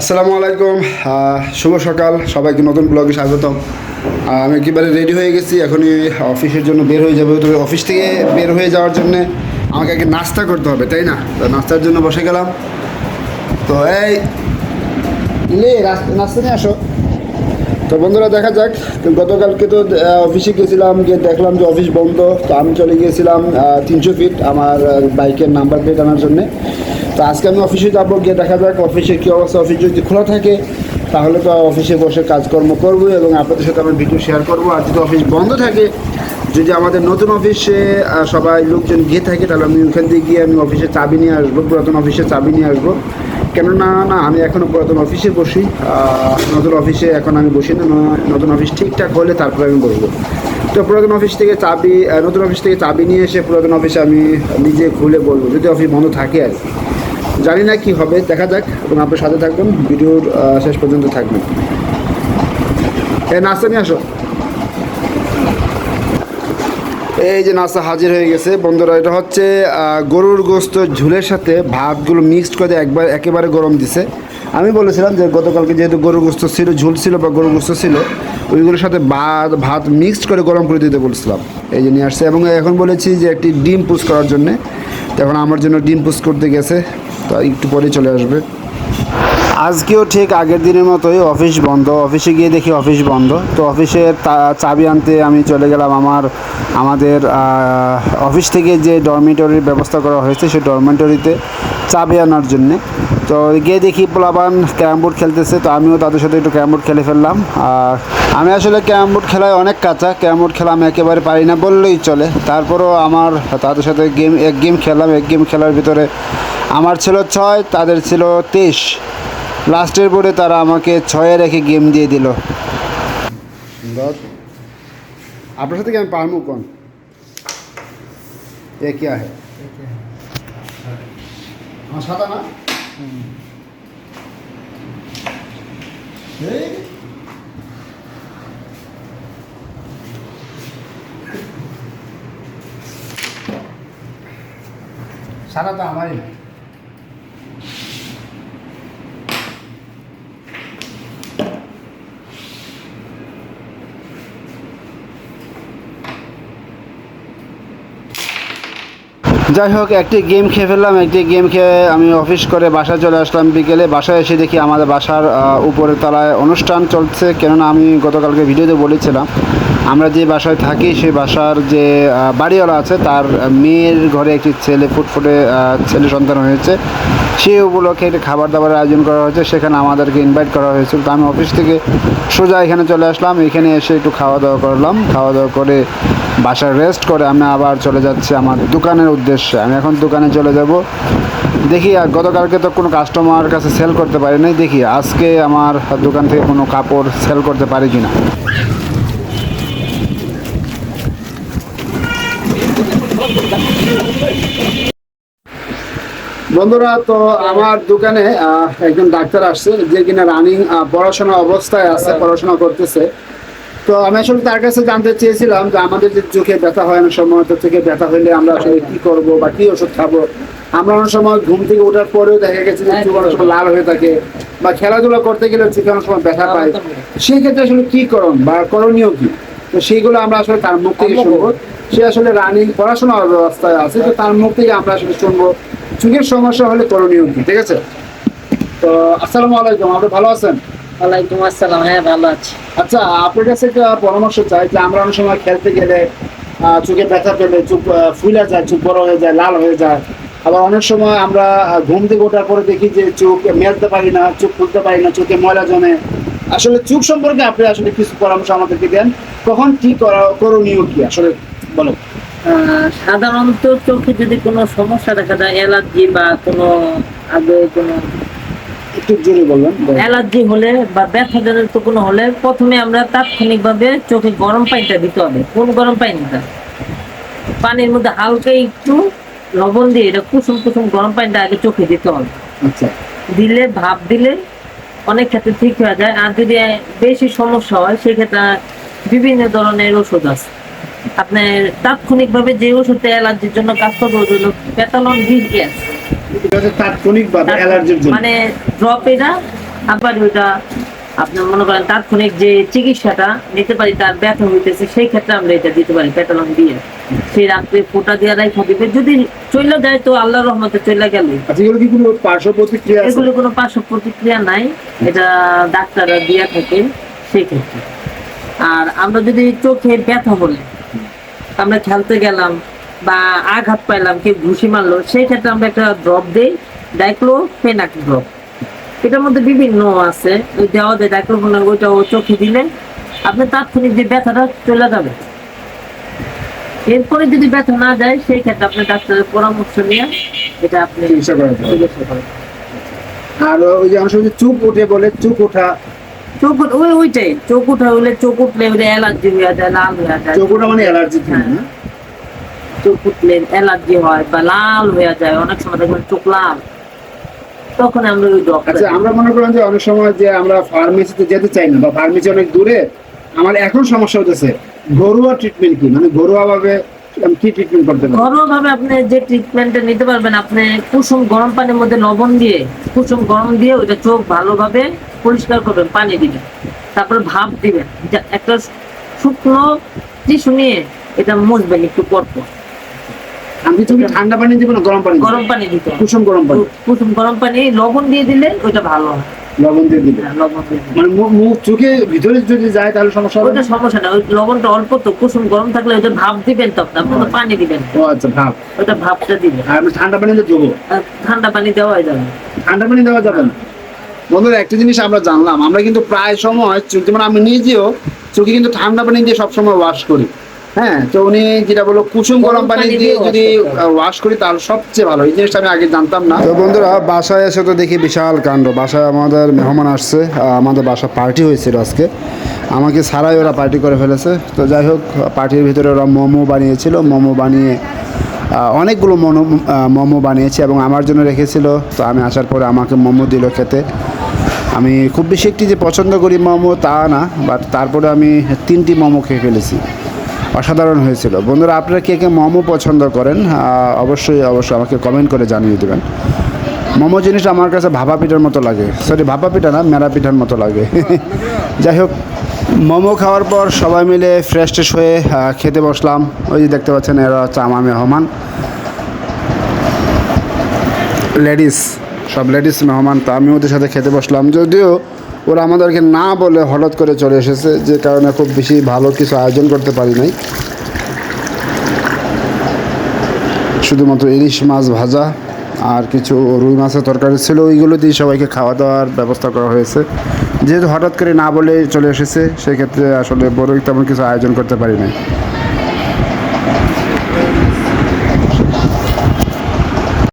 আসসালামু আলাইকুম শুভ সকাল, সবাইকে নতুন ব্লগে স্বাগতম। আমি একেবারে রেডি হয়ে গেছি, এখনই অফিসের জন্য বের হয়ে যাবে। তবে অফিস থেকে বের হয়ে যাওয়ার জন্য আমাকে আগে নাস্তা করতে হবে, তাই না? তো নাস্তার জন্য বসে গেলাম। তো এই, লে নাস্তা নিয়ে আসো। তো বন্ধুরা, দেখা যাক। তো গতকালকে তো অফিসে গেছিলাম, গিয়ে দেখলাম যে অফিস বন্ধ। তো আমি চলে গিয়েছিলাম তিনশো ফিট আমার বাইকের নাম্বার প্লেট আনার জন্যে। তো আজকে আমি অফিসে যাব, গিয়ে দেখা যাক অফিসে কী অবস্থা। অফিস যদি খোলা থাকে, তাহলে তো অফিসে বসে কাজকর্ম করব এবং আপনাদের সাথে আমার ভিডিও শেয়ার করব। আর যদি অফিস বন্ধ থাকে, যদি আমাদের নতুন অফিসে সবাই লোকজন গিয়ে থাকে, তাহলে আমি ওখান থেকে গিয়ে আমি অফিসে চাবি নিয়ে আসব, পুরাতন অফিসে চাবি নিয়ে আসব। কেননা, না, আমি এখনও পুরাতন অফিসে বসি নতুন অফিসে এখন আমি বসি না নতুন অফিস ঠিকঠাক হলে তারপরে আমি বসবো। তো পুরাতন অফিস থেকে চাবি নতুন অফিস থেকে চাবি নিয়ে এসে পুরাতন অফিসে আমি নিজে খুলে বলব, যদি অফিস বন্ধ থাকে আর কি। জানি না কি হবে, দেখা যাক এবং আপনার সাথে থাকবেন, ভিডিওর শেষ পর্যন্ত থাকবেন। এ নাস্তা নিয়ে আসো। এই যে নাস্তা হাজির হয়ে গেছে। বন্ধুরা, এটা হচ্ছে গরুর গোস্ত ঝুলের সাথে ভাতগুলো মিক্সড করে একবার, একেবারে গরম দিছে। আমি বলেছিলাম যে গতকালকে যেহেতু গরুর গোস্ত ছিল, ঝুল ছিল বা গরুর গোস্ত ছিল, ওইগুলোর সাথে ভাত ভাত মিক্সড করে গরম করে দিতে বলছিলাম। এই যে নিয়ে আসছে, এবং এখন বলেছি যে একটি ডিম পুষ করার জন্যে। তো এখন আমার জন্য ডিম পুষ করতে গেছে। তো একটু পরে চলে আসবে। আজকেও ঠিক আগের দিনের মতোই অফিস বন্ধ। অফিসে গিয়ে দেখি অফিস বন্ধ। তো অফিসের চাবি আনতে আমি চলে গেলাম আমার, আমাদের অফিস থেকে যে ডরমিটরির ব্যবস্থা করা হয়েছে, সেই ডরমিটরিতে চাবি আনার জন্যে। তো গিয়ে দেখি পোলাবান ক্যারাম বোর্ড খেলতেছে, তো আমিও তাদের সাথে একটু ক্যারাম বোর্ড খেলে ফেললাম। আর আমি আসলে ক্যারাম বোর্ড খেলায় অনেক কাঁচা, ক্যারাম বোর্ড খেলা আমি একেবারে পারি না বললেই চলে। তারপরও আমার তাদের সাথে গেম, এক গেম খেললাম, এক গেম খেলার ভিতরে আমার ছিল ছয়, তাদের ছিল তেইশ। লাস্টের বোর্ডে তারা আমাকে ছয়ে রেখে গেম দিয়ে দিল। আপনার সাথে কি আমি পারমু কোন? এ কে সাদা সাদা তো আমারই যাই হোক, একটি গেম খেয়ে ফেললাম, একটি গেম খেয়ে আমি অফিস করে বাসায় চলে আসলাম বিকেলে। বাসায় এসে দেখি আমাদের বাসার উপরের তলায় অনুষ্ঠান চলছে, কেননা আমি গতকালকে ভিডিওতে বলেছিলাম, আমরা যে বাসায় থাকি, সেই বাসার যে বাড়িওয়ালা আছে, তার মেয়ের ঘরে একটি ছেলে, ফুটফুটে ছেলে সন্তান হয়েছে। সেই উপলক্ষে একটি খাবার দাবারের আয়োজন করা হয়েছে, সেখানে আমাদেরকে ইনভাইট করা হয়েছিল। তো আমি অফিস থেকে সোজা এখানে চলে আসলাম, এখানে এসে একটু খাওয়া দাওয়া করলাম। খাওয়া দাওয়া করে বাসায় রেস্ট করে আমি আবার চলে যাচ্ছি আমার দোকানের উদ্দেশ্যে। আমি এখন দোকানে চলে যাব। দেখি আর গতকালকে তো কোনো কাস্টমার কাছে সেল করতে পারি নাই। দেখি আজকে আমার দোকান থেকে কোনো কাপড় সেল করতে পারি কি না বন্ধুরা, তো আমার দোকানে একজন ডাক্তার আসছে যে কিনা রানিং পড়াশোনা অবস্থায় আছে, পড়াশোনা করতেছে। তো আমি আসলে তার কাছে জানতে চেয়েছিলাম যে আমাদের যে চোখে ব্যথা হয় অনেক সময়, তো চোখে ব্যথা হলে আমরা আসলে কি করব বা কি ওষুধ খাব? আমরা অনেক সময় ঘুম থেকে ওঠার পরেও দেখা গেছে যে চোখ অনেক সময় লাল হয়ে থাকে বা খেলাধুলা করতে গেলে চোখে অনেক সময় ব্যথা পায়। সেই ক্ষেত্রে আসলে কি করণ বা করণীয় কি? তো সেইগুলো আমরা আসলে তার মুখ থেকে শুনব। সে আসলে রানিং পড়াশোনার অবস্থায় আছে, তো তার মুখ থেকে আমরা আসলে শুনব। চোখের সমস্যা হলে করণীয় কি? ঠিক আছে? তো আসসালামু আলাইকুম, আপনি ভালো আছেন? ওয়ালাইকুম আসসালাম হ্যাঁ ভালো আছি। আচ্ছা আপনার কাছে একটা পরামর্শ চাই যে আমরা অনেক সময় খেলতে গেলে চোখে ব্যথা পেলে চোখ ফুলে যায় চোখ বড় হয়ে যায় লাল হয়ে যায়। আবার অনেক সময় আমরা ঘুম থেকে ওঠার পরে দেখি যে চোখ মেলতে পারি না চোখ খুলতে পারি না চোখে ময়লা জমে। আসলে চোখ সম্পর্কে আপনি আসলে কিছু পরামর্শ আমাদেরকে দেন। তখন কি করা করণীয় কি? আসলে বলো আহ, সাধারণত চোখে যদি কোনো সমস্যা দেখা যায় অ্যালার্জি বা কোনো আগে কোনো একটু জোরে বলবেন অ্যালার্জি হলে বা ব্যথা জনিত কোনো হলে প্রথমে আমরা তাৎক্ষণিকভাবে চোখে গরম পানিটা দিতে হবে। কোন গরম পানিটা? পানির মধ্যে হালকা একটু লবণ দিয়ে এটা কুসুম কুসুম গরম পানিটা আগে চোখে দিতে হবে। আচ্ছা। দিলে ভাপ দিলে অনেক ক্ষেত্রে ঠিক হয়ে যায়। আর যদি বেশি সমস্যা হয় সেক্ষেত্রে বিভিন্ন ধরনের ওষুধ আছে। আপনার তাৎক্ষণিকভাবে যে ওষুধটা অ্যালার্জির জন্য কাজ করবে ওই গ্যাস এটা হচ্ছে তাৎক্ষণিক ভাবে অ্যালার্জির জন্য। মানে ড্রপ এটা আবার ওইটা আপনার মনে করেন তাৎক্ষণিক যে চিকিৎসাটা নিতে পারি তার ব্যথা হইতেছে সেই ক্ষেত্রে আমরা এটা দিতে পারি পেটালন দিয়ে। সেই রাত্রে ফোটা দিয়ে রাখা দিবে। যদি চলে যায় তো আল্লাহ রহমতে চলে গেল। আচ্ছা এগুলো কি কোনো পার্শ্ব প্রতিক্রিয়া এগুলো কোনো পার্শ্ব প্রতিক্রিয়া নাই। এটা ডাক্তাররা দিয়ে থাকে সেই ক্ষেত্রে। আর আমরা যদি চোখে ব্যথা হলে আমরা খেলতে গেলাম বা আঘাত পাইলাম কেউ ঘুষি মারলো সেই ক্ষেত্রে আমরা একটা ড্রপ দিই ডাইক্লো ফেনাক ড্রপ এটার মধ্যে বিভিন্ন আছে ওই দেওয়া যায় ডাইক্লোফেনাক ওইটা ও চোখে দিলে আপনি তাৎক্ষণিক যে ব্যথাটা চলে যাবে। এরপরে যদি ব্যথা না যায় সেই ক্ষেত্রে আপনি ডাক্তারের পরামর্শ নিয়ে এটা আপনি চিকিৎসা করেন। আর ওই যে সময় চুপ উঠে বলে চুপ ওঠা চোখ ওই ওইটাই চোখ উঠা হলে চোখ উঠলে অ্যালার্জি হয়ে যায় লাল হয়ে যায়। চোখ ওঠা মানে অ্যালার্জি হ্যাঁ। চোখ উঠলে অ্যালার্জি হয় বা লাল হয়ে যায় অনেক সময় দেখবেন চোখ লাল। তখন আমরা ওই ডক্টর আচ্ছা আমরা মনে করেন যে অনেক সময় যে আমরা ফার্মেসিতে যেতে চাই না বা ফার্মেসি অনেক দূরে আমার এখন সমস্যা হতেছে ঘরোয়া ট্রিটমেন্ট কি? মানে ঘরোয়া ভাবে কি ট্রিটমেন্ট করতে পারি? ঘরোয়া ভাবে আপনি যে ট্রিটমেন্টটা নিতে পারবেন আপনি কুসুম গরম পানির মধ্যে লবণ দিয়ে কুসুম গরম দিয়ে ওইটা চোখ ভালোভাবে পরিষ্কার করবেন পানি দিবেন। তারপর ভাপ দিবেন। একটা শুকনো টিস্যু নিয়ে এটা মুছবেন একটু পর পর আমি তুমি ঠান্ডা পানি দিব না গরম পানি গরম পানি দিতে কুসুম গরম পানি। কুসুম গরম পানি লবণ দিয়ে দিলে ওইটা ভালো হয়। লবণ দিয়ে দিবে হ্যাঁ। মানে মুখ- চোখে ভিতরে যদি যায় তাহলে সমস্যা হবে? ওইটা না? সমস্যা না ওই লবণটা অল্প তো কুসুম গরম থাকলে ভাপ দিবেন তখন আপনি তো পানি দিবেন। ও আচ্ছা ভাব। ওইটা ভাপটা দিবেন। আর আমি ঠান্ডা পানিতে দেবো ঠান্ডা পানি দেওয়া যাবে না। ঠান্ডা পানি দেওয়া যাবে না। বন্ধুরা একটা জিনিস আমরা জানলাম আমরা কিন্তু প্রায় সময় যেমন আমি নিজেও চোখে কিন্তু ঠান্ডা পানি দিয়ে সবসময় ওয়াশ করি। হ্যাঁ তো উনি যেটা বলো কুসুম গরম পানি দিয়ে যদি ওয়াশ করি তাহলে সবচেয়ে ভালো। এই জিনিসটা আমি আগে জানতাম না। তো বন্ধুরা বাসায় এসে তো দেখি বিশাল কাণ্ড। বাসায় আমাদের মেহমান আসছে আমাদের বাসা পার্টি হয়েছিল আজকে। আমাকে সারাই ওরা পার্টি করে ফেলেছে। তো যাই হোক পার্টির ভিতরে ওরা মোমো বানিয়েছিল। মোমো বানিয়ে অনেকগুলো মনো মোমো বানিয়েছে এবং আমার জন্য রেখেছিল। তো আমি আসার পরে আমাকে মোমো দিল খেতে। আমি খুব বেশি একটি যে পছন্দ করি মোমো তা না বাট তারপরে আমি তিনটি মোমো খেয়ে ফেলেছি। অসাধারণ হয়েছিল। বন্ধুরা, আপনারা কে কে মোমো পছন্দ করেন অবশ্যই অবশ্যই আমাকে কমেন্ট করে জানিয়ে দেবেন। মোমো জিনিসটা আমার কাছে ভাপা পিঠার মতো লাগে। সরি ভাপা পিঠা না, মেরা পিঠার মতো লাগে। যাই হোক, মোমো খাওয়ার পর সবাই মিলে ফ্রেশ ট্রেশ হয়ে খেতে বসলাম। ওই যে দেখতে পাচ্ছেন, এরা হচ্ছে আমার মেহমান। লেডিস সব লেডিস মেহমান, তো আমি ওদের সাথে খেতে বসলাম। যদিও ওরা আমাদেরকে না বলে হঠাৎ করে চলে এসেছে, যে কারণে খুব বেশি ভালো কিছু আয়োজন করতে পারি নাই। শুধুমাত্র ইলিশ মাছ ভাজা আর কিছু রুই মাছের তরকারি ছিল, ওইগুলো দিয়ে সবাইকে খাওয়া দাওয়ার ব্যবস্থা করা হয়েছে। যেহেতু হঠাৎ করে না বলে চলে এসেছে, সেক্ষেত্রে আসলে বড় তেমন কিছু আয়োজন করতে পারি নাই।